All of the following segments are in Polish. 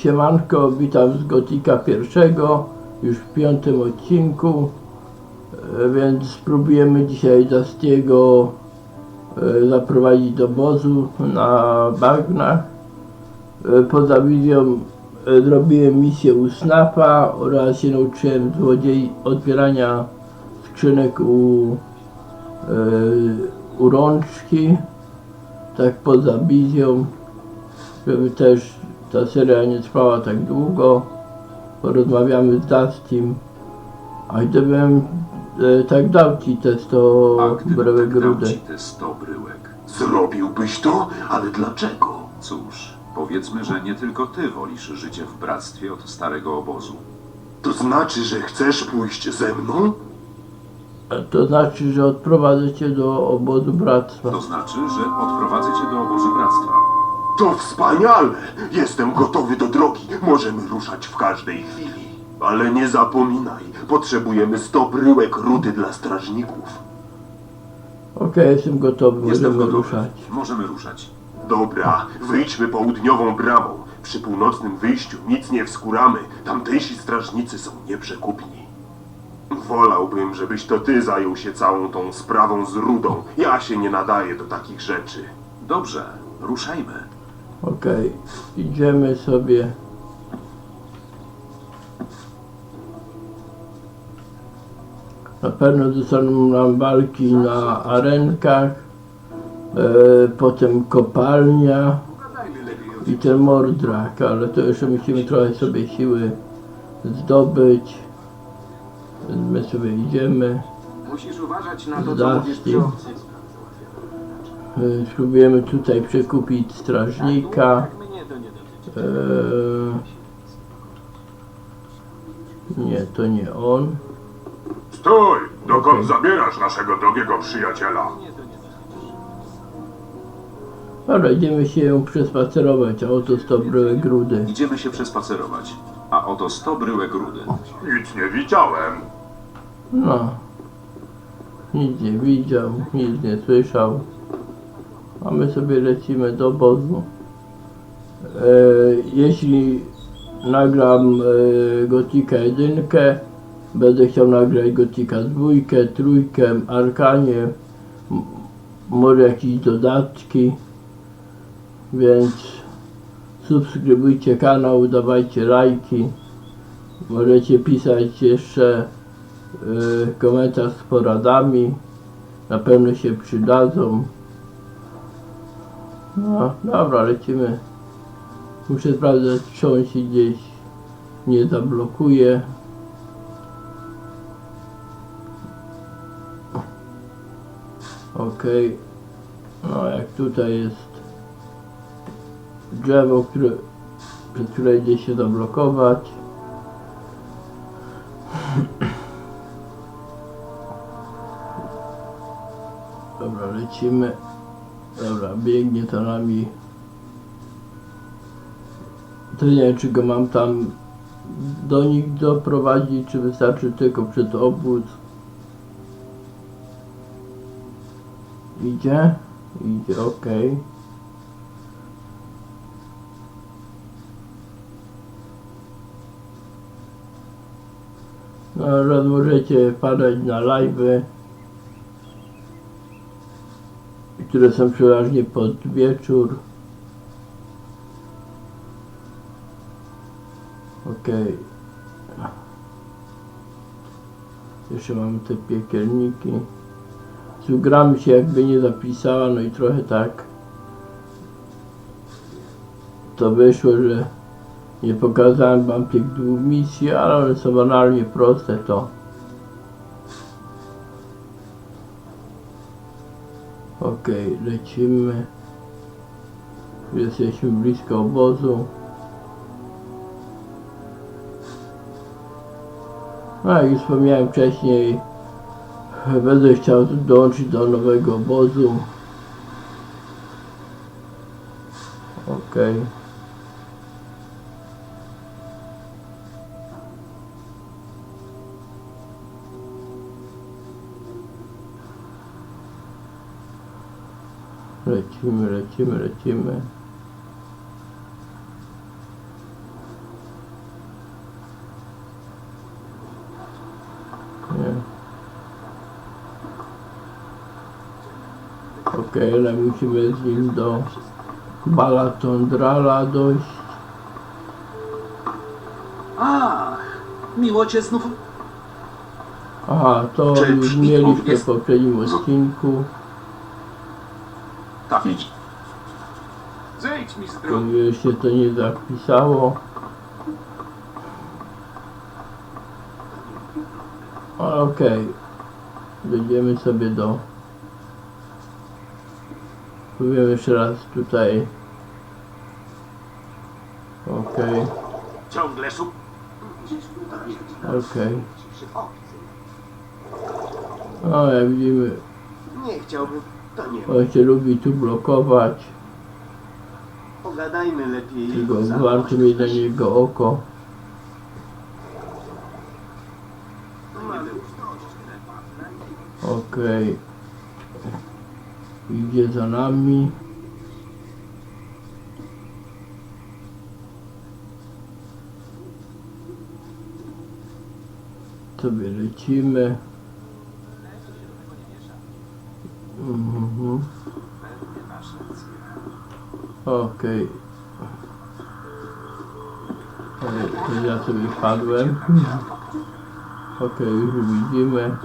Siemanko, witam z Gotika pierwszego, już w piątym odcinku, E, więc spróbujemy dzisiaj Dustiego e, zaprowadzić do obozu na bagnach. E, Poza wizją zrobiłem misję u Snapa oraz się nauczyłem złodziei odbierania skrzynek u, u rączki, tak poza wizją żeby też ta seria nie trwała tak długo. Porozmawiamy z Dustim. A gdybym e, tak dał ci te 100 A gdybym bryłek tak dał ci te 100 bryłek? Zrobiłbyś to? Ale dlaczego? Cóż, powiedzmy, że nie tylko ty wolisz życie w bractwie od starego obozu. To znaczy, że chcesz pójść ze mną? To znaczy, że odprowadzę cię do obozu bractwa. To znaczy, że odprowadzę cię do obozu bractwa. To wspaniale! Jestem gotowy do drogi. Możemy ruszać w każdej chwili. Ale nie zapominaj, potrzebujemy 100 bryłek rudy dla strażników. Okej, jestem gotowy, Jestem możemy gotowy. ruszać. Możemy ruszać. Dobra, wyjdźmy południową bramą. Przy północnym wyjściu nic nie wskuramy. Tamtejsi strażnicy są nieprzekupni. Wolałbym, żebyś to ty zajął się całą tą sprawą z rudą. Ja się nie nadaję do takich rzeczy. Dobrze, ruszajmy. Okej, idziemy sobie. Na pewno zostaną nam walki na arenkach, e, potem kopalnia i ten mordrak, ale to jeszcze musimy trochę sobie siły zdobyć. My sobie idziemy. Musisz uważać na to, co mówisz przy obcy. E, Spróbujemy tutaj przekupić strażnika. Eee, nie, to nie on. Stój! Dokąd zabierasz naszego drogiego przyjaciela? Dobra, idziemy się ją przespacerować, a oto 100 bryłek grudy. Idziemy się przespacerować. A oto 100 bryłek rudy. Nic nie widziałem. No. Nic nie widział, nic nie słyszał. A my sobie lecimy do obozu. E, jeśli nagram e, Gotika 1, będę chciał nagrać Gotika 2, trójkę, Arkanie, m- może jakieś dodatki. Więc subskrybujcie kanał, dawajcie lajki. Możecie pisać jeszcze y, komentarz z poradami. Na pewno się przydadzą. No, dobra, lecimy. Muszę sprawdzać, czy on się gdzieś nie zablokuje. Okej. No, jak tutaj jest drzewo, które, przez które idzie się zablokować. Dobra, lecimy. Dobra, biegnie za nami. To nie wiem, czy go mam tam do nich doprowadzić, czy wystarczy tylko przed obóz. Idzie? Idzie, okej. No, możecie padać na live'y. Które są przeważnie pod wieczór. Okej. Jeszcze mamy te piekielniki. Zugramy się jakby nie zapisała, no i trochę tak to wyszło, że nie pokazałem wam tych dwóch misji, ale one są banalnie proste to. Okej, lecimy. Jesteśmy blisko obozu. No jak wspomniałem wcześniej, będę chciał dołączyć do nowego obozu. Okej. Lecimy, lecimy, lecimy. Ok, ale musimy zjeść do Balatondrala dojść. A, miło cię znów Aha, to Czy już mieliśmy w poprzednim odcinku. Tak. Zejdź mi z To drogi. już się to nie zapisało. Okej. Dojdziemy sobie do... Spróbujemy jeszcze raz tutaj. Okej, Ciągle szuk. okej. O, jak widzimy, Nie chciałbym. To nie. on się lubi tu blokować. Pogadajmy lepiej. Tylko warto mieć na niego oko. Okej. Idzie za nami. Sobie lecimy. Okej. Ej, To ja sobie wpadłem. Okej, już widzimy.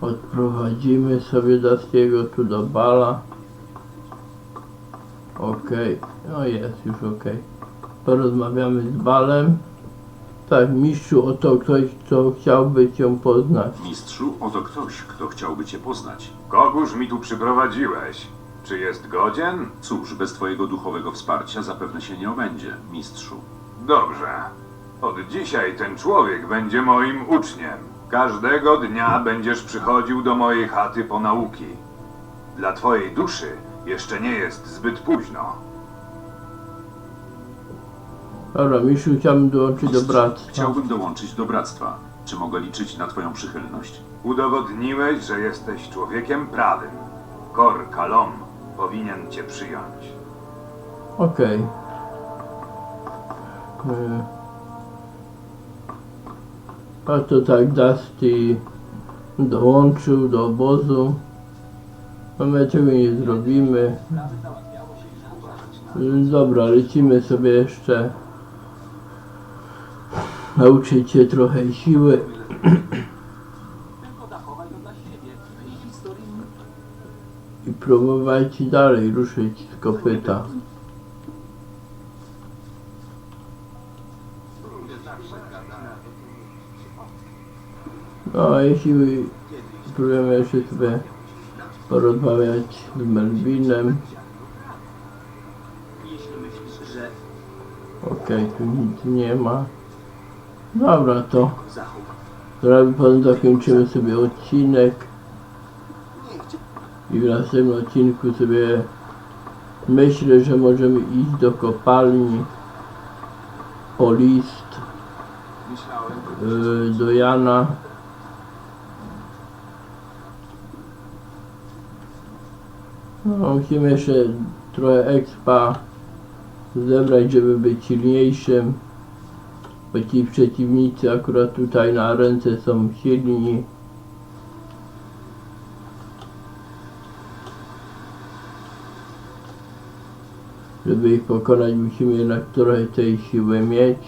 Odprowadzimy sobie Dastiego tu do bala. Okej, no jest już okej. Porozmawiamy z balem. Tak, mistrzu, oto ktoś, kto chciałby cię poznać. Mistrzu, oto ktoś, kto chciałby cię poznać. Kogóż mi tu przyprowadziłeś? Czy jest godzien? Cóż, bez twojego duchowego wsparcia zapewne się nie obędzie, mistrzu. Dobrze. Od dzisiaj ten człowiek będzie moim uczniem. Każdego dnia będziesz przychodził do mojej chaty po nauki. Dla twojej duszy jeszcze nie jest zbyt późno. Dobra, mistrzu, chciałbym dołączyć do bractwa. Chciałbym dołączyć do bractwa. Czy mogę liczyć na twoją przychylność? Udowodniłeś, że jesteś człowiekiem prawym. Kor Kalom powinien cię przyjąć. Okej. E, A to tak Dusty dołączył do obozu. No my tego nie zrobimy. E, Dobra, lecimy sobie jeszcze nauczyć się trochę siły. I próbować dalej ruszyć z kopyta. No, a jeśli spróbujemy jeszcze sobie porozmawiać z Melvinem. Okej, tu nic nie ma. Dobra, to zaraz potem zakończymy sobie odcinek. I w następnym odcinku sobie myślę, że możemy iść do kopalni po list yy, do Jana. No, musimy jeszcze trochę expa zebrać, żeby być silniejszym. Bo ci przeciwnicy akurat tutaj na ręce są silni. Żeby ich pokonać musimy jednak trochę tej siły mieć.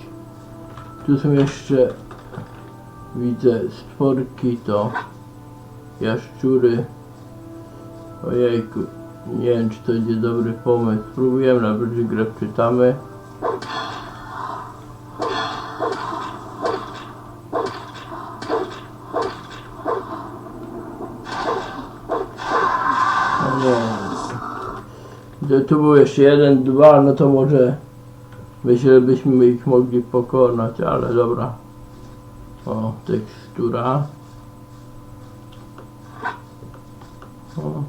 Tu są jeszcze widzę stworki to jaszczury. Ojejku, nie wiem czy to będzie dobry pomysł. Spróbujemy, że grę czytamy. No nie. Gdyby tu był jeszcze jeden, dwa, no to może myślę, byśmy ich mogli pokonać, ale dobra. O, tekstura. O.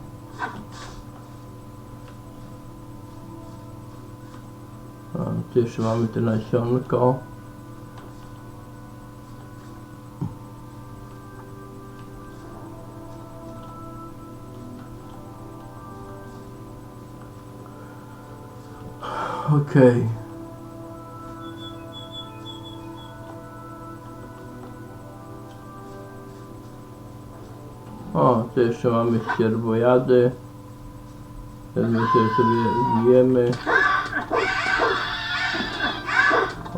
O, tu jeszcze mamy te nasionko. Okej. O, tu jeszcze mamy ścierwojady. Teraz my sobie zjemy.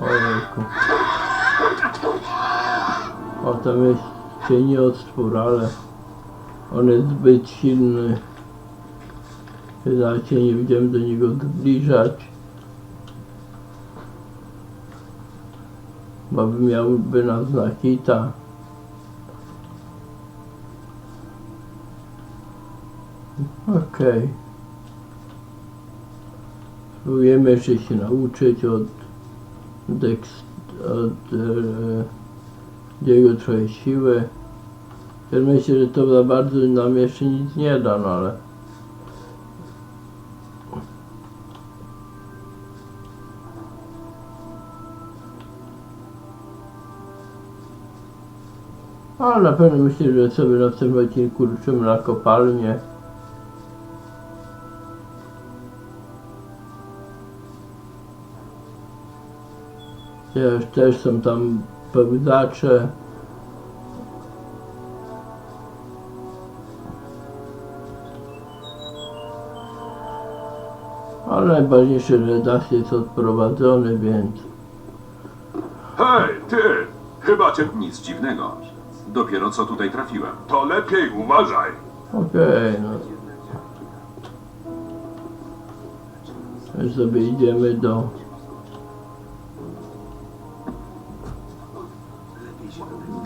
Ojku. O, tam jest cieniotwór, ale on jest zbyt silny. Nawet się nie będziemy do niego zbliżać. Bo by miałby nas na hita. Okej. Spróbujemy jeszcze się nauczyć od Dex, od e, jego trochę siły. Ja myślę, że to za bardzo nam jeszcze nic nie da, no ale Ale na pewno myślę, że sobie na tym odcinku ruszymy na kopalnię. Też, też są tam pełzacze. Ale najważniejsze, że dach jest odprowadzony, więc Hej, ty! Chyba cię... Nic dziwnego. Dopiero co tutaj trafiłem. To lepiej uważaj. Okej, no. Już sobie idziemy do...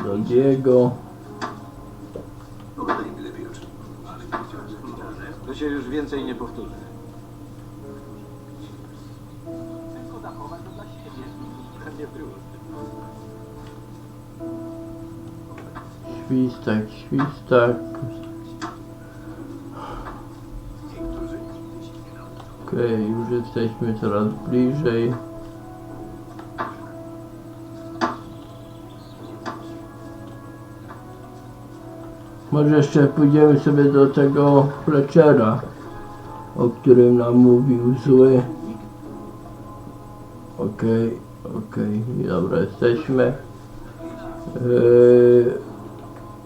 Do Diego. To się już więcej nie powtórzy. Świstak, świstak. Okej, już jesteśmy coraz bliżej. Może jeszcze pójdziemy sobie do tego Fletchera, o którym nam mówił zły. Okej, okej, dobra, jesteśmy. Yy,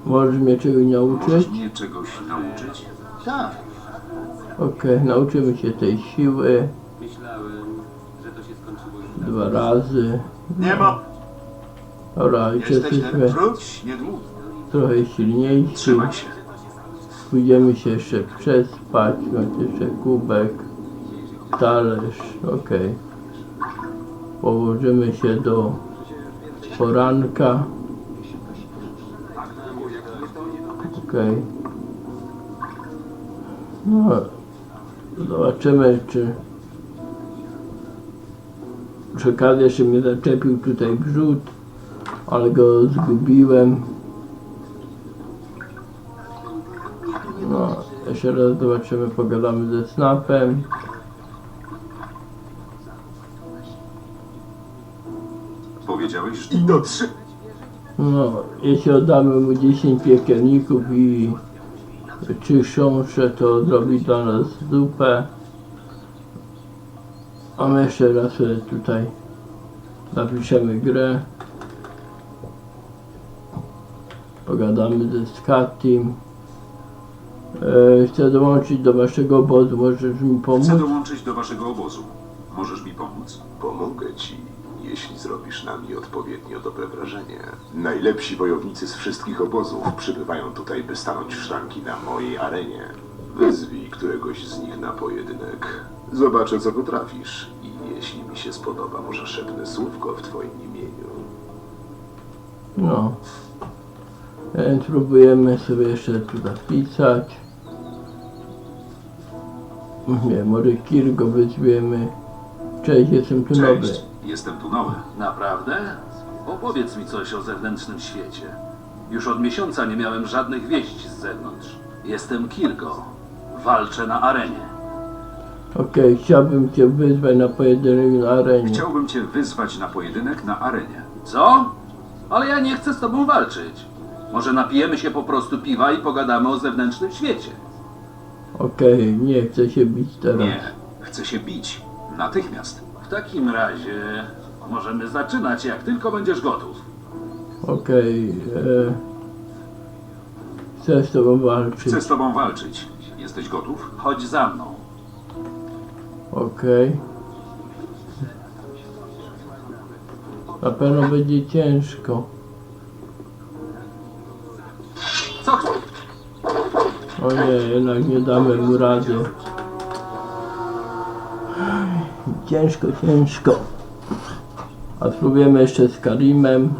możesz mnie czegoś nauczyć? Możesz mnie czegoś nauczyć? Tak. Okej, nauczymy się tej siły Myślałem, że to się skończyło już dwa razy. Nie ma... Dobra, już jesteśmy Wróć, niedługo. trochę silniejsi. Trzymaj się. Pójdziemy się jeszcze przespać. Macie jeszcze kubek, talerz. Okej. Położymy się do poranka. Okej. No, zobaczymy, czy okazji jeszcze mnie zaczepił tutaj brzód, ale go zgubiłem. No, jeszcze raz zobaczymy, pogadamy ze Snapem. Powiedziałeś, że... I do trzy. No, jeśli oddamy mu 10 piekielników i trzy chrząszcze, to zrobi dla nas zupę. A my jeszcze raz tutaj napiszemy grę. Pogadamy ze Skatim. E, chcę dołączyć do waszego obozu, możesz mi pomóc? Chcę dołączyć do waszego obozu. Możesz mi pomóc? Pomogę ci, jeśli zrobisz na mnie odpowiednio dobre wrażenie. Najlepsi wojownicy z wszystkich obozów przybywają tutaj, by stanąć w szranki na mojej arenie. Wezwij któregoś z nich na pojedynek. Zobaczę, co potrafisz. I jeśli mi się spodoba, może szepnę słówko w twoim imieniu. No. Więc próbujemy sobie jeszcze tu zapisać. Nie, może Kirgo wyzwiemy. Cześć, jestem tu nowy. Cześć, jestem tu nowy. Naprawdę? Opowiedz mi coś o zewnętrznym świecie. Już od miesiąca nie miałem żadnych wieści z zewnątrz. Jestem Kirgo. Walczę na arenie. Okej, chciałbym cię wyzwać na pojedynek na arenie. Chciałbym cię wyzwać na pojedynek na arenie. Co? Ale ja nie chcę z tobą walczyć. Może napijemy się po prostu piwa i pogadamy o zewnętrznym świecie. Okej, nie chcę się bić teraz. Nie, chcę się bić. Natychmiast. W takim razie możemy zaczynać, jak tylko będziesz gotów. Okej. e, Chcę z tobą walczyć. Chcę z tobą walczyć. Jesteś gotów? Chodź za mną. Okej. Na pewno będzie ciężko. Co chcesz? O nie, jednak nie damy mu rady. Ciężko, ciężko. A spróbujemy jeszcze z Karimem.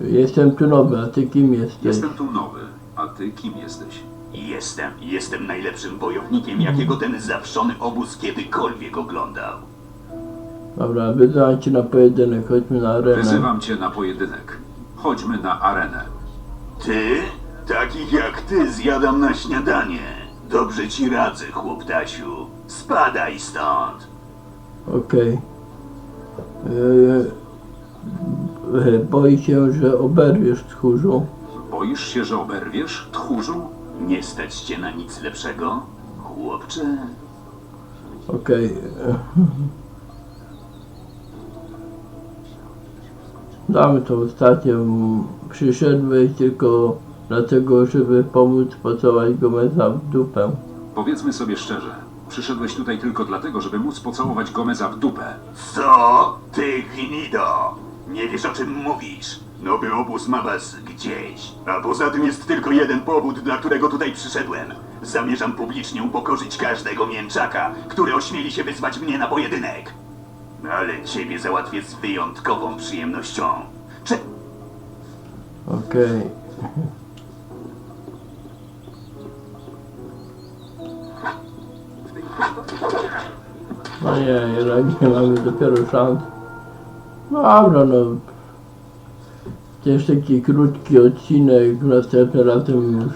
Jestem tu nowy, a ty kim jesteś? Jestem tu nowy. A ty kim jesteś? Jestem, jestem najlepszym wojownikiem, jakiego ten zawszony obóz kiedykolwiek oglądał. Dobra, wyzywam cię na pojedynek, chodźmy na arenę. Wyzywam cię na pojedynek. Chodźmy na arenę. Ty? Takich jak ty zjadam na śniadanie. Dobrze ci radzę, chłoptasiu. Spadaj stąd. Okej. Yy, yy, Boi się, że oberwiesz tchórzu. Boisz się, że oberwiesz, tchórzu? Nie stać cię na nic lepszego? Chłopcze, Okej. Damy to ostatnią. Przyszedłeś tylko dlatego, żeby pomóc pocałować Gomeza w dupę. Powiedzmy sobie szczerze. Przyszedłeś tutaj tylko dlatego, żeby móc pocałować Gomeza w dupę. co? Ty gnido! Nie wiesz o czym mówisz. Nowy obóz ma was gdzieś. A poza tym jest tylko jeden powód, dla którego tutaj przyszedłem. Zamierzam publicznie upokorzyć każdego mięczaka, który ośmieli się wyzwać mnie na pojedynek. Ale ciebie załatwię z wyjątkową przyjemnością. Cze- Okej. No nie, jednak nie mamy dopiero szans. No dobra, no. Też taki krótki odcinek, następnym razem już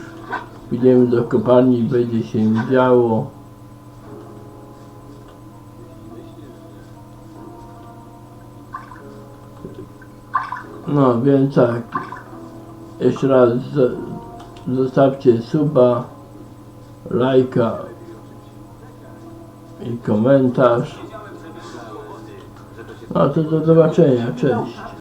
pójdziemy do kopalni, będzie się działo. No więc tak, jeszcze raz zostawcie suba, lajka i komentarz. No to do zobaczenia, cześć.